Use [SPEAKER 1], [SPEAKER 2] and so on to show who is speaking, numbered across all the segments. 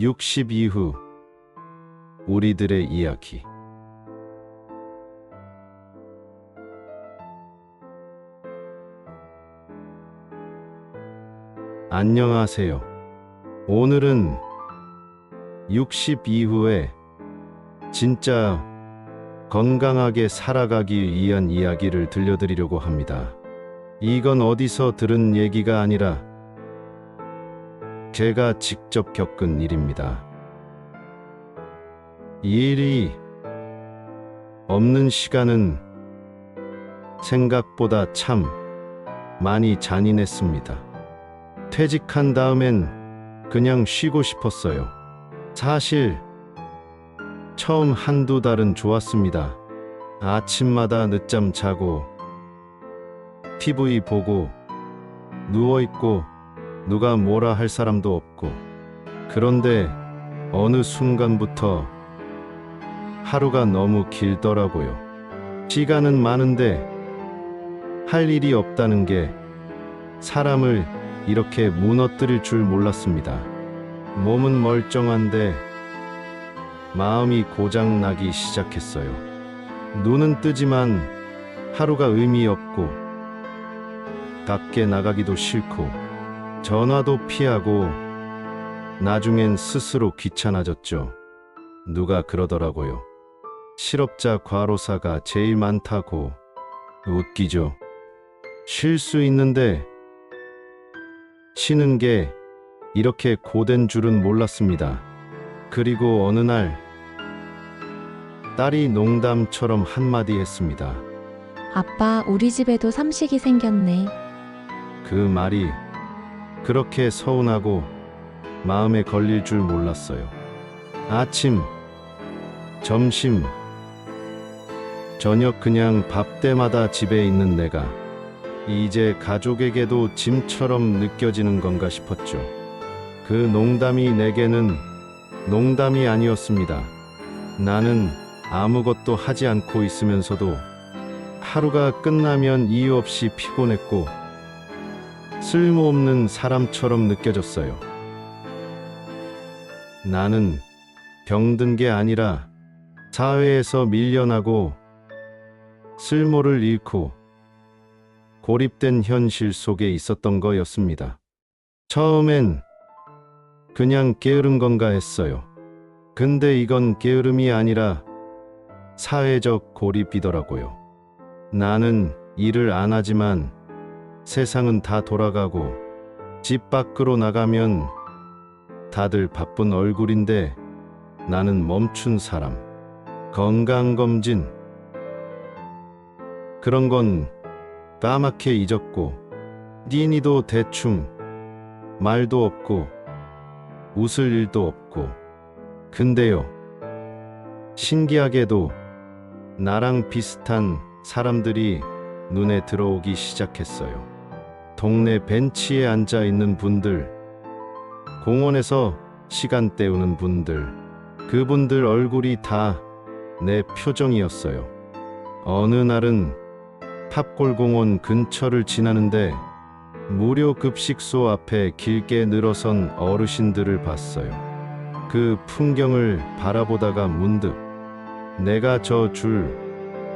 [SPEAKER 1] 60 이후 우리들의 이야기 안녕하세요. 오늘은 60 이후에 진짜 건강하게 살아가기 위한 이야기를 들려드리려고 합니다. 이건 어디서 들은 얘기가 아니라 제가 직접 겪은 일입니다. 이 일이 없는 시간은 생각보다 참 많이 잔인했습니다. 퇴직한 다음엔 그냥 쉬고 싶었어요. 사실 처음 한두 달은 좋았습니다. 아침마다 늦잠 자고 TV 보고 누워있고 누가 뭐라 할 사람도 없고 그런데 어느 순간부터 하루가 너무 길더라고요. 시간은 많은데 할 일이 없다는 게 사람을 이렇게 무너뜨릴 줄 몰랐습니다. 몸은 멀쩡한데 마음이 고장나기 시작했어요. 눈은 뜨지만 하루가 의미 없고 밖에 나가기도 싫고 전화도 피하고 나중엔 스스로 귀찮아졌죠. 누가 그러더라고요. 실업자 과로사가 제일 많다고 웃기죠. 쉴 수 있는데 쉬는 게 이렇게 고된 줄은 몰랐습니다. 그리고 어느 날 딸이 농담처럼 한마디 했습니다.
[SPEAKER 2] 아빠, 우리 집에도 삼식이 생겼네.
[SPEAKER 1] 그 말이 그렇게 서운하고 마음에 걸릴 줄 몰랐어요. 아침, 점심, 저녁 그냥 밥 때마다 집에 있는 내가 이제 가족에게도 짐처럼 느껴지는 건가 싶었죠. 그 농담이 내게는 농담이 아니었습니다. 나는 아무것도 하지 않고 있으면서도 하루가 끝나면 이유 없이 피곤했고 쓸모없는 사람처럼 느껴졌어요. 나는 병든 게 아니라 사회에서 밀려나고 쓸모를 잃고 고립된 현실 속에 있었던 거였습니다. 처음엔 그냥 게으른 건가 했어요. 근데 이건 게으름이 아니라 사회적 고립이더라고요. 나는 일을 안 하지만 세상은 다 돌아가고 집 밖으로 나가면 다들 바쁜 얼굴인데 나는 멈춘 사람. 건강검진. 그런 건 까맣게 잊었고, 니니도 대충, 말도 없고, 웃을 일도 없고. 근데요, 신기하게도 나랑 비슷한 사람들이 눈에 들어오기 시작했어요. 동네 벤치에 앉아 있는 분들, 공원에서 시간 때우는 분들, 그분들 얼굴이 다 내 표정이었어요. 어느 날은 탑골공원 근처를 지나는데 무료 급식소 앞에 길게 늘어선 어르신들을 봤어요. 그 풍경을 바라보다가 문득 내가 저 줄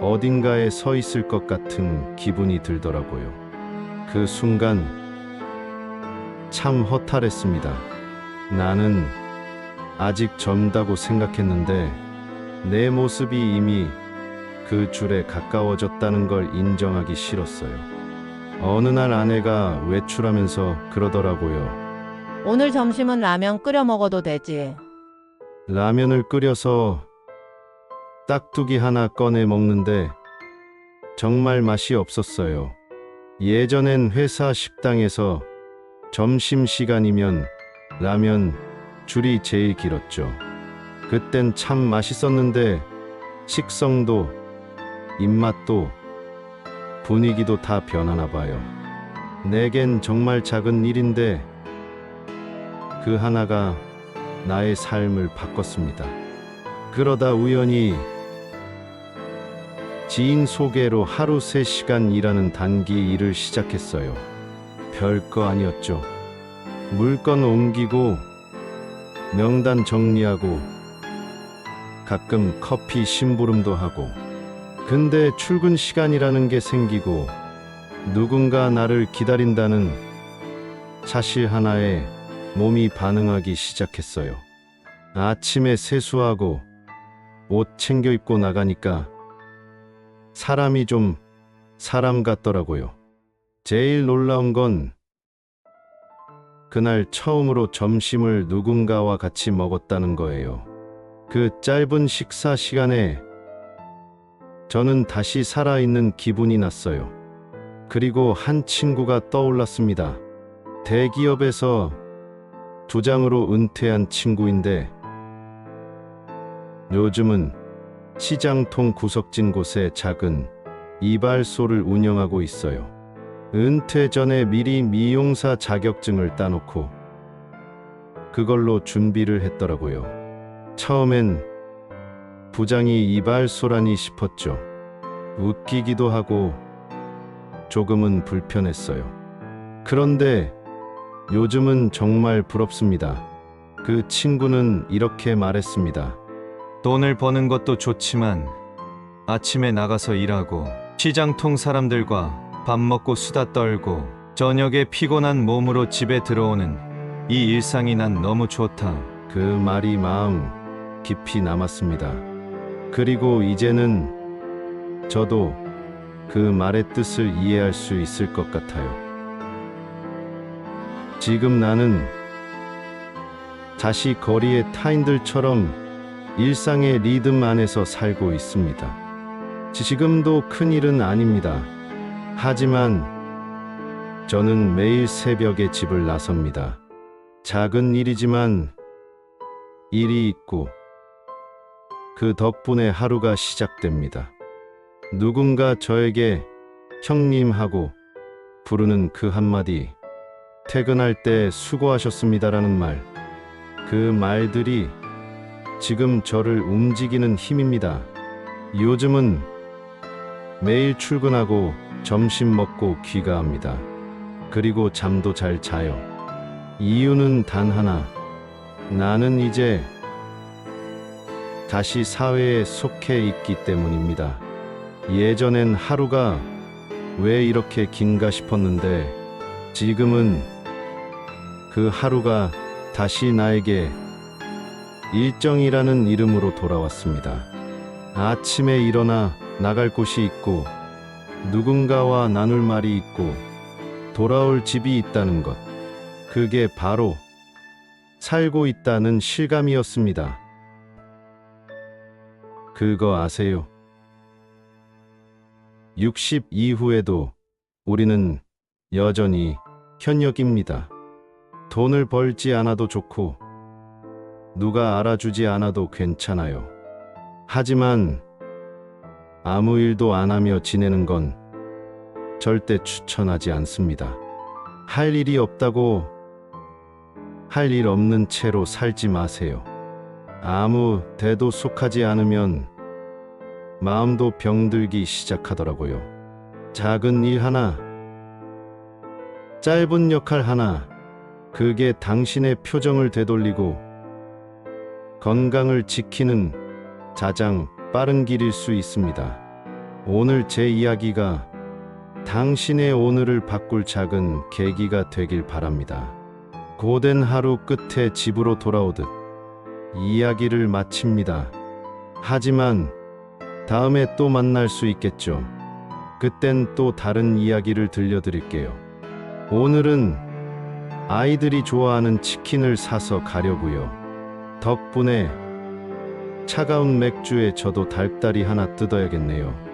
[SPEAKER 1] 어딘가에 서 있을 것 같은 기분이 들더라고요. 그 순간 참 허탈했습니다. 나는 아직 젊다고 생각했는데 내 모습이 이미 그 줄에 가까워졌다는 걸 인정하기 싫었어요. 어느 날 아내가 외출하면서 그러더라고요.
[SPEAKER 3] 오늘 점심은 라면 끓여 먹어도 되지.
[SPEAKER 1] 라면을 끓여서 딱두기 하나 꺼내 먹는데 정말 맛이 없었어요. 예전엔 회사 식당에서 점심시간이면 라면 줄이 제일 길었죠. 그땐 참 맛있었는데 식성도 입맛도 분위기도 다 변하나 봐요. 내겐 정말 작은 일인데 그 하나가 나의 삶을 바꿨습니다. 그러다 우연히 지인 소개로 하루 3시간 일하는 단기 일을 시작했어요. 별거 아니었죠. 물건 옮기고 명단 정리하고 가끔 커피 심부름도 하고 근데 출근 시간이라는 게 생기고 누군가 나를 기다린다는 사실 하나에 몸이 반응하기 시작했어요. 아침에 세수하고 옷 챙겨 입고 나가니까 사람이 좀 사람 같더라고요. 제일 놀라운 건 그날 처음으로 점심을 누군가와 같이 먹었다는 거예요. 그 짧은 식사 시간에 저는 다시 살아있는 기분이 났어요. 그리고 한 친구가 떠올랐습니다. 대기업에서 부장으로 은퇴한 친구인데 요즘은 시장통 구석진 곳에 작은 이발소를 운영하고 있어요. 은퇴 전에 미리 미용사 자격증을 따놓고 그걸로 준비를 했더라고요. 처음엔 부장이 이발소라니 싶었죠. 웃기기도 하고 조금은 불편했어요. 그런데 요즘은 정말 부럽습니다. 그 친구는 이렇게 말했습니다.
[SPEAKER 4] 돈을 버는 것도 좋지만 아침에 나가서 일하고 시장통 사람들과 밥 먹고 수다 떨고 저녁에 피곤한 몸으로 집에 들어오는 이 일상이 난 너무 좋다.
[SPEAKER 1] 그 말이 마음 깊이 남았습니다. 그리고 이제는 저도 그 말의 뜻을 이해할 수 있을 것 같아요. 지금 나는 다시 거리의 타인들처럼 일상의 리듬 안에서 살고 있습니다. 지금도 큰 일은 아닙니다. 하지만 저는 매일 새벽에 집을 나섭니다. 작은 일이지만 일이 있고 그 덕분에 하루가 시작됩니다. 누군가 저에게 형님하고 부르는 그 한마디 퇴근할 때 수고하셨습니다라는 말 그 말들이 지금 저를 움직이는 힘입니다. 요즘은 매일 출근하고 점심 먹고 귀가합니다. 그리고 잠도 잘 자요. 이유는 단 하나. 나는 이제 다시 사회에 속해 있기 때문입니다. 예전엔 하루가 왜 이렇게 긴가 싶었는데 지금은 그 하루가 다시 나에게 일정이라는 이름으로 돌아왔습니다. 아침에 일어나 나갈 곳이 있고 누군가와 나눌 말이 있고 돌아올 집이 있다는 것. 그게 바로 살고 있다는 실감이었습니다. 그거 아세요? 60 이후에도 우리는 여전히 현역입니다. 돈을 벌지 않아도 좋고, 누가 알아주지 않아도 괜찮아요. 하지만 아무 일도 안 하며 지내는 건 절대 추천하지 않습니다. 할 일이 없다고 할 일 없는 채로 살지 마세요. 아무 데도 속하지 않으면 마음도 병들기 시작하더라고요. 작은 일 하나, 짧은 역할 하나, 그게 당신의 표정을 되돌리고 건강을 지키는 가장 빠른 길일 수 있습니다. 오늘 제 이야기가 당신의 오늘을 바꿀 작은 계기가 되길 바랍니다. 고된 하루 끝에 집으로 돌아오듯 이야기를 마칩니다. 하지만 다음에 또 만날 수 있겠죠. 그땐 또 다른 이야기를 들려드릴게요. 오늘은 아이들이 좋아하는 치킨을 사서 가려고요. 덕분에 차가운 맥주에 저도 달달이 하나 뜯어야겠네요.